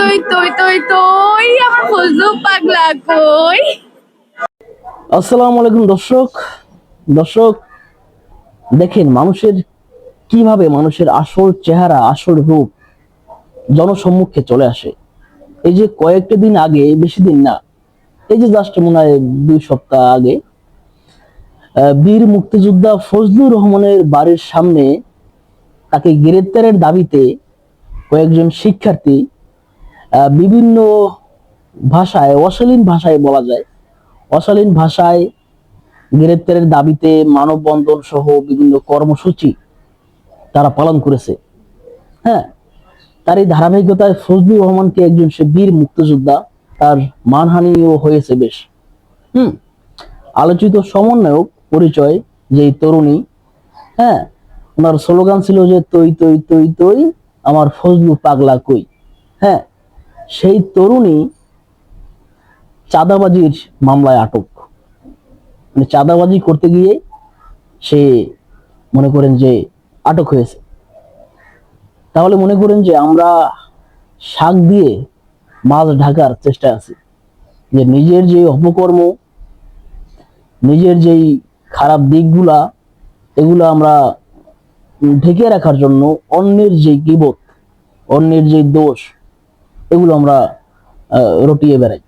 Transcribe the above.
তুই তুই তুই তুই, আমার পাগলা কই? আসসালামু আলাইকুম দর্শক। দর্শক, দেখেন মানুষের কীভাবে মানুষের আসল চেহারা, আসল রূপ জনসম্মুখে চলে আসে। এই যে কয়েকটা দিন আগে, বেশি দিন না, এই যে জাস্ট মনে হয় দুই সপ্তাহ আগে বীর মুক্তিযোদ্ধা ফজলুর রহমানের বাড়ির সামনে তাকে গ্রেপ্তারের দাবিতে কয়েকজন শিক্ষার্থী বিভিন্ন ভাষায়, অশালীন ভাষায় বলা যায়। অশালীন ভাষায় গ্রেপ্তারের দাবিতে মানববন্ধন সহ বিভিন্ন কর্মসূচি তারা পালন করেছে। হ্যাঁ তার এই ধারাবাহিকতায় ফজলুর রহমানকে একজন সে বীর মুক্তিযোদ্ধা, তার মানহানিও হয়েছে বেশ। হুম, আলোচিত সমন্বয়ক পরিচয় যে তরুণী হ্যাঁ ওনার স্লোগান ছিল যে তৈ তৈ তৈ তৈ, আমার ফজলু পাগলা কই। হ্যাঁ সেই তরুণী চাঁদাবাজির মামলায় আটক। মানে চাঁদাবাজি করতে গিয়ে সে মনে করেন যে আটক হয়েছে। তাহলে মনে করেন যে আমরা শাক দিয়ে মাছ ঢাকার চেষ্টা আছি। যে নিজের যে অপকর্ম, নিজের যেই খারাপ দিকগুলা, এগুলো আমরা ঢেকে রাখার জন্য অন্যের যে গিবত, অন্যের যে দোষ এগুলো আমরা রটিয়ে বেড়াই।